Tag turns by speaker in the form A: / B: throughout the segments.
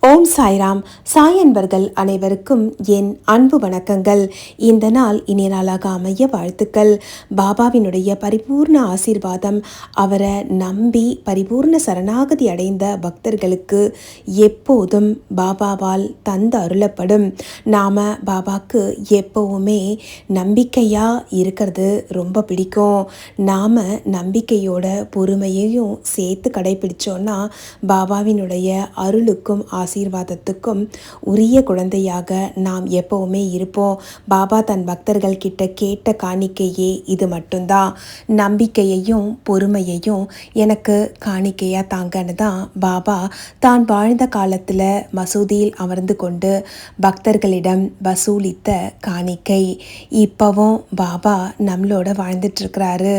A: ஓம் சாய்ராம். சாய் அன்பர்கள் அனைவருக்கும் என் அன்பு வணக்கங்கள். இந்த நாள் இனிய நாளாக அமைய வாழ்த்துக்கள். பாபாவினுடைய பரிபூர்ண ஆசீர்வாதம் அவரை நம்பி பரிபூர்ண சரணாகதி அடைந்த பக்தர்களுக்கு எப்போதும் பாபாவால் தந்து அருளப்படும். நாம் பாபாக்கு எப்போவுமே நம்பிக்கையாக இருக்கிறது ரொம்ப பிடிக்கும். நாம் நம்பிக்கையோட பொறுமையையும் சேர்த்து கடைபிடிச்சோன்னா பாபாவினுடைய அருளுக்கும் ஆசீர்வாதத்துக்கும் உரிய குழந்தையாக நாம் எப்பவுமே இருப்போம். பாபா தன் பக்தர்கள் கிட்ட கேட்ட காணிக்கையே இது மட்டும்தான். நம்பிக்கையையும் பொறுமையையும் எனக்கு காணிக்கையாக தாங்கன்னு தான் பாபா தான் வாழ்ந்த காலத்தில் மசூதியில் அமர்ந்து கொண்டு பக்தர்களிடம் வசூலித்த காணிக்கை. இப்போவும் பாபா நம்மளோட வாழ்ந்துட்டு இருக்கிறாரு.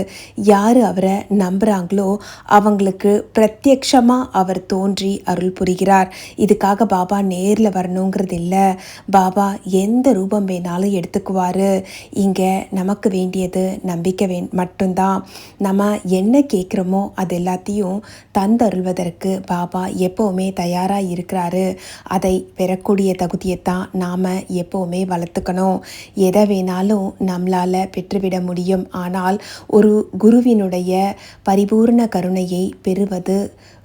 A: யார் அவரை நம்புகிறாங்களோ அவங்களுக்கு பிரத்யக்ஷமாக அவர் தோன்றி அருள் புரிகிறார். இதுக்காக பாபா நேரில் வரணுங்கிறது இல்லை. பாபா எந்த ரூபம் வேணாலும் எடுத்துக்குவார். இங்கே நமக்கு வேண்டியது நம்பிக்கை வே மட்டும்தான். நம்ம என்ன கேட்குறோமோ அது எல்லாத்தையும் தந்தருள்வதற்கு பாபா எப்போவுமே தயாராக இருக்கிறாரு. அதை பெறக்கூடிய தகுதியை தான் நாம் எப்போவுமே வளர்த்துக்கணும். எதை வேணாலும் நம்மளால் பெற்றுவிட முடியும். ஆனால் ஒரு குருவினுடைய பரிபூர்ண கருணையை பெறுவது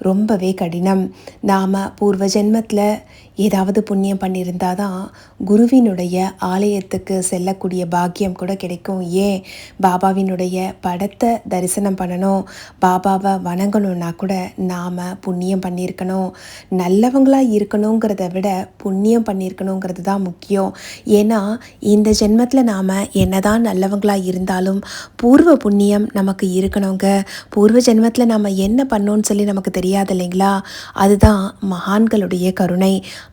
A: ரொம்பவே கடினம். நாம் பூர்வ ஜென்மத்தில் ஏதாவது புண்ணியம் பண்ணியிருந்தால் தான் குருவினுடைய ஆலயத்துக்கு செல்லக்கூடிய பாக்கியம் கூட கிடைக்கும். ஏன்? பாபாவினுடைய படத்தை தரிசனம் பண்ணணும் பாபாவை வணங்கணும்னா கூட நாம் புண்ணியம் பண்ணியிருக்கணும். நல்லவங்களாக இருக்கணுங்கிறத விட புண்ணியம் பண்ணியிருக்கணுங்கிறது தான் முக்கியம். ஏன்னா இந்த ஜென்மத்தில் நாம் என்னதான் நல்லவங்களாக இருந்தாலும் பூர்வ புண்ணியம் நமக்கு இருக்கணுங்க. பூர்வ ஜென்மத்தில் நாம் என்ன பண்ணோன்னு சொல்லி நமக்கு தெரியாது இல்லைங்களா? அதுதான் மகான்களுடைய கருணை.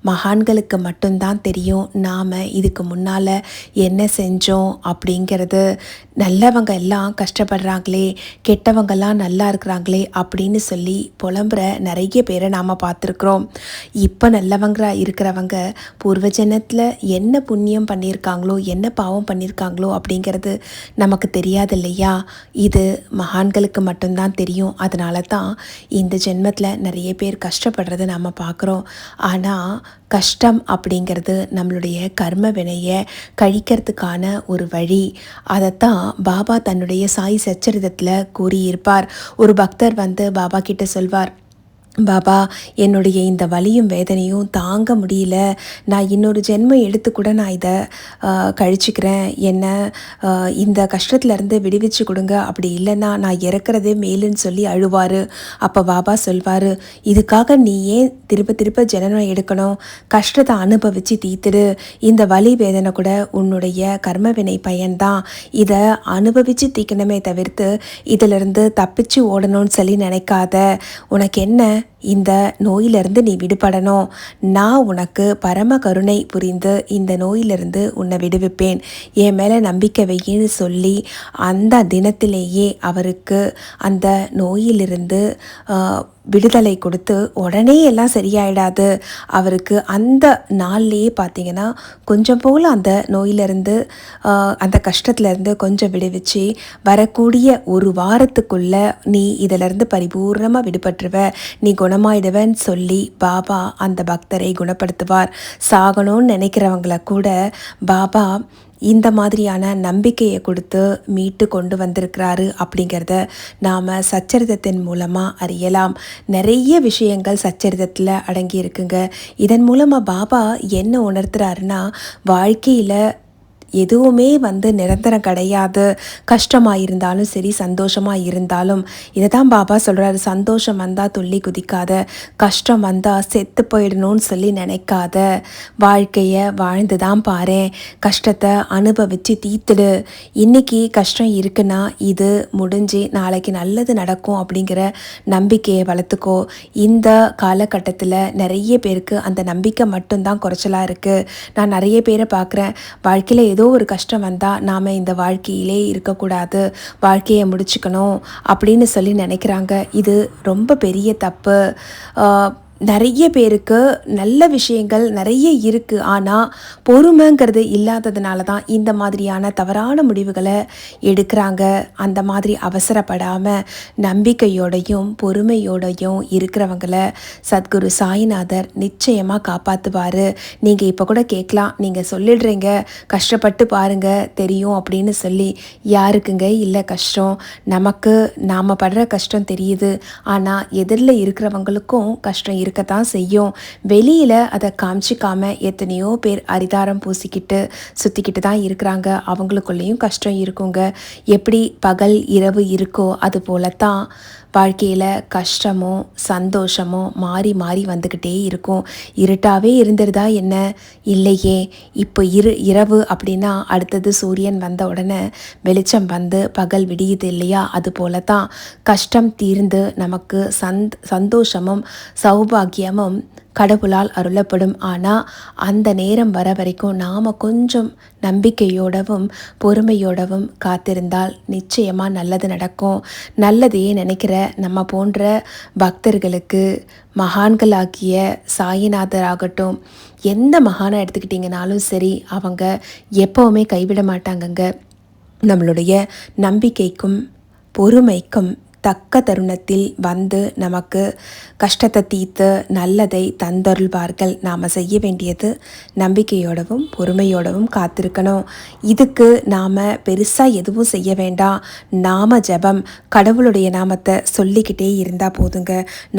A: மகான்களுக்கு மட்டும்தான் தெரியும் நாம் இதுக்கு முன்னால் என்ன செஞ்சோம் அப்படிங்கிறது. நல்லவங்க எல்லாம் கஷ்டப்படுறாங்களே கெட்டவங்கெல்லாம் நல்லா இருக்கிறாங்களே அப்படின்னு சொல்லி புலம்புற நிறைய பேரை நாம் பார்த்துருக்குறோம். இப்போ நல்லவங்க இருக்கிறவங்க பூர்வஜனத்தில் என்ன புண்ணியம் பண்ணியிருக்காங்களோ என்ன பாவம் பண்ணியிருக்காங்களோ அப்படிங்கிறது நமக்கு தெரியாது இல்லையா? இது மகான்களுக்கு மட்டும்தான் தெரியும். அதனால தான் இந்த ஜென்மத்தில் நிறைய பேர் கஷ்டப்படுறத நாம் பார்க்குறோம். ஆனால் கஷ்டம் அப்படிங்கிறது நம்மளுடைய கர்ம வினையை கழிக்கிறதுக்கான ஒரு வழி. அதைத்தான் பாபா தன்னுடைய சாய் சச்சரிதத்தில் கூறியிருப்பார். ஒரு பக்தர் வந்து பாபா கிட்ட சொல்வார் பாபா என்னுடைய இந்த வலியும் வேதனையும் தாங்க முடியல. நான் இன்னொரு ஜென்மம் எடுத்து கூட நான் இதை கழிச்சுக்கிறேன். என்ன இந்த கஷ்டத்துலேருந்து விடுவிச்சு கொடுங்க. அப்படி இல்லைன்னா நான் இறக்குறதே மேலுன்னு சொல்லி அழுவார். அப்போ பாபா சொல்வார் இதுக்காக நீ ஏன் திருப்ப திருப்ப ஜனனம் எடுக்கணும்? கஷ்டத்தை அனுபவித்து தீத்துடு. இந்த வலி வேதனை கூட உன்னுடைய கர்மவினை பயன்தான். இதை அனுபவித்து தீக்கணுமே தவிர்த்து இதிலிருந்து தப்பிச்சு ஓடணும்னு சொல்லி நினைக்காத. உனக்கு என்ன? இந்த நோயிலிருந்து நீ விடுபடணும். நான் உனக்கு பரம கருணை புரிந்து இந்த நோயிலிருந்து உன்னை விடுவிப்பேன். என் மேலே நம்பிக்கை வையின்னு சொல்லி அந்த தினத்திலேயே அவருக்கு அந்த நோயிலிருந்து விடுதலை கொடுத்து உடனே எல்லாம் சரியாயிடாது. அவருக்கு அந்த நாள்லேயே பார்த்தீங்கன்னா கொஞ்சம் போல் அந்த நோயிலிருந்து அந்த கஷ்டத்துலேருந்து கொஞ்சம் விடுவிச்சு வரக்கூடிய ஒரு வாரத்துக்குள்ளே நீ இதிலிருந்து பரிபூர்ணமாக விடுபட்டுருவ. நீ நீ குணமாயிடுவேன்னு சொல்லி பாபா அந்த பக்தரை குணப்படுத்துவார். சாகணும்னு நினைக்கிறவங்கள கூட பாபா இந்த மாதிரியான நம்பிக்கையை கொடுத்து மீட்டு கொண்டு வந்திருக்கிறாரு அப்படிங்கிறத நாம் சச்சரிதத்தின் மூலமாக அறியலாம். நிறைய விஷயங்கள் சச்சரிதத்தில் அடங்கி இருக்குங்க இதன் மூலமாக பாபா என்ன உணர்த்துறாருன்னா வாழ்க்கையில் எதுவுமே வந்து நிரந்தரம் கிடையாது. கஷ்டமாக இருந்தாலும் சரி சந்தோஷமாக இருந்தாலும் இதை தான் பாபா சொல்கிறாரு சந்தோஷம் வந்தால் துள்ளி குதிக்காத கஷ்டம் வந்தால் செத்து போயிடணும்னு சொல்லி நினைக்காத. வாழ்க்கையை வாழ்ந்து தான் பாரு. கஷ்டத்தை அனுபவித்து தீத்துடு. இன்னைக்கு கஷ்டம் இருக்குன்னா இது முடிஞ்சு நாளைக்கு நல்லது நடக்கும் அப்படிங்கிற நம்பிக்கையை வளர்த்துக்கோ. இந்த காலகட்டத்தில் நிறைய பேருக்கு அந்த நம்பிக்கை மட்டும்தான் குறைச்சலாக இருக்குது நான் நிறைய பேரை பார்க்குறேன். வாழ்க்கையில் எது ஏதோ ஒரு கஷ்டம் வந்தால் நாம் இந்த வாழ்க்கையிலே இருக்கக்கூடாது வாழ்க்கையை முடிச்சுக்கணும் அப்படின்னு சொல்லி நினைக்கிறாங்க. இது ரொம்ப பெரிய தப்பு. நிறைய பேருக்கு நல்ல விஷயங்கள் நிறைய இருக்குது ஆனால் பொறுமைங்கிறது இல்லாததுனால தான் இந்த மாதிரியான தவறான முடிவுகளை எடுக்கிறாங்க. அந்த மாதிரி அவசரப்படாமல் நம்பிக்கையோடையும் பொறுமையோடையும் இருக்கிறவங்கள சத்குரு சாய்நாதர் நிச்சயமாக காப்பாற்றுவார் நீங்கள் இப்போ கூட கேட்கலாம். நீங்கள் சொல்லிடுறீங்க. கஷ்டப்பட்டு பாருங்கள் தெரியும் அப்படின்னு சொல்லி. யாருக்குங்க? இல்லை கஷ்டம். நமக்கு நாம் படுற கஷ்டம் தெரியுது. ஆனால் எதிரில் இருக்கிறவங்களுக்கும் கஷ்டம் இருக்கத்தான் செய்யும். வெளியில் அதை காமிச்சிக்காம எத்தனையோ பேர் அரிதாரம் பூசிக்கிட்டு சுற்றிக்கிட்டு தான் இருக்கிறாங்க. அவங்களுக்குள்ளேயும் கஷ்டம் இருக்குங்க. எப்படி பகல் இரவு இருக்கோ அது போல தான் வாழ்க்கையில் கஷ்டமும் சந்தோஷமும் மாறி மாறி வந்துக்கிட்டே இருக்கும். இருட்டாகவே இருந்திருதா என்ன? இல்லையே. இப்போ இரு இரவு அப்படின்னா அடுத்தது சூரியன் வந்த உடனே வெளிச்சம் வந்து பகல் விடியுது இல்லையா? அது போல தான் கஷ்டம் தீர்ந்து நமக்கு சந்த் சந்தோஷமும் சௌபாகியமும் கடவுளால் அருளப்படும். ஆனால் அந்த நேரம் வர வரைக்கும் நாம் கொஞ்சம் நம்பிக்கையோடவும் பொறுமையோடவும் காத்திருந்தால் நிச்சயமாக நல்லது நடக்கும். நல்லதையே நினைக்கிற நம்ம போன்ற பக்தர்களுக்கு மகான்களாகிய சாயிநாதர் ஆகட்டும் எந்த மகானை எடுத்துக்கிட்டிங்கனாலும் சரி அவங்க எப்போவுமே கைவிட மாட்டாங்கங்க. நம்மளுடைய நம்பிக்கைக்கும் பொறுமைக்கும் தக்க தருணத்தில் வந்து நமக்கு கஷ்டத்தை தீர்த்து நல்லதை தந்தருள்வார்கள். நாம் செய்ய வேண்டியது நம்பிக்கையோடவும் பொறுமையோடவும் காத்திருக்கணும். இதுக்கு நாம் பெருசாக எதுவும் செய்ய வேண்டாம். நாம ஜபம் கடவுளுடைய நாமத்தை சொல்லிக்கிட்டே இருந்தால் போதுங்க.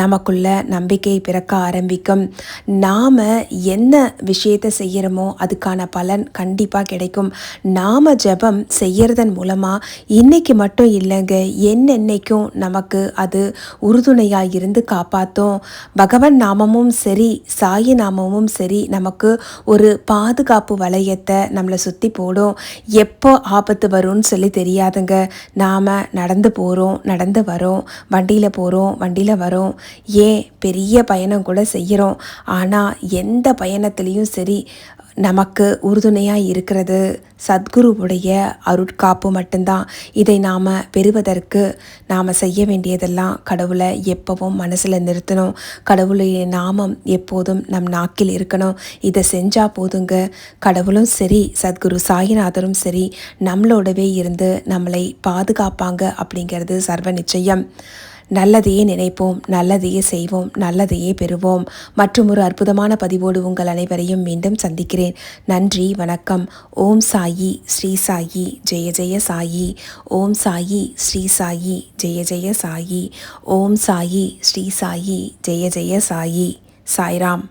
A: நமக்குள்ள நம்பிக்கை பிறக்க ஆரம்பிக்கும். நாம் என்ன விஷயத்தை செய்கிறோமோ அதுக்கான பலன் கண்டிப்பாக கிடைக்கும். நாம ஜபம் செய்யறதன் மூலமாக இன்னைக்கு மட்டும் இல்லைங்க. என்னென்னைக்கும் நமக்கு அது உறுதுணையாக இருந்து காப்பாற்றும் பகவன் நாமமும் சரி சாயி நாமமும் சரி நமக்கு ஒரு பாதுகாப்பு வளையத்தை நம்மளை சுற்றி போடும். எப்போ ஆபத்து வரும்னு சொல்லி தெரியாதுங்க. நாம் நடந்து போகிறோம் நடந்து வரோம் வண்டியில் போகிறோம் வண்டியில் வரோம். ஏன்? பெரிய பயணம் கூட செய்கிறோம் ஆனால் எந்த பயணத்துலேயும் சரி நமக்கு உறுதுணையாக இருக்கிறது. சத்குருவுடைய அருட்காப்பு மட்டும்தான். இதை நாம் பெறுவதற்கு நாம் செய்ய வேண்டியதெல்லாம் கடவுளை எப்பவும் மனசில் நிறுத்தணும். கடவுளுடைய நாமம் எப்போதும் நம் நாக்கில் இருக்கணும். இதை செஞ்சால் போதுங்க. கடவுளும் சரி சத்குரு சாயிநாதரும் சரி நம்மளோடவே இருந்து நம்மளை பாதுகாப்பாங்க அப்படிங்கிறது சர்வ நிச்சயம். நல்லதையே நினைப்போம் நல்லதையே செய்வோம் நல்லதையே பெறுவோம். மற்றும் ஒரு அற்புதமான பதிவோடு உங்கள் அனைவரையும் மீண்டும் சந்திக்கிறேன். நன்றி வணக்கம். ஓம் சாயி ஸ்ரீ சாயி ஜெய ஜெய சாயி. ஓம் சாயி ஸ்ரீ சாயி ஜெய ஜெய சாயி. ஓம் சாயி ஸ்ரீ சாயி ஜெய ஜெய சாயி. சாய்ராம்.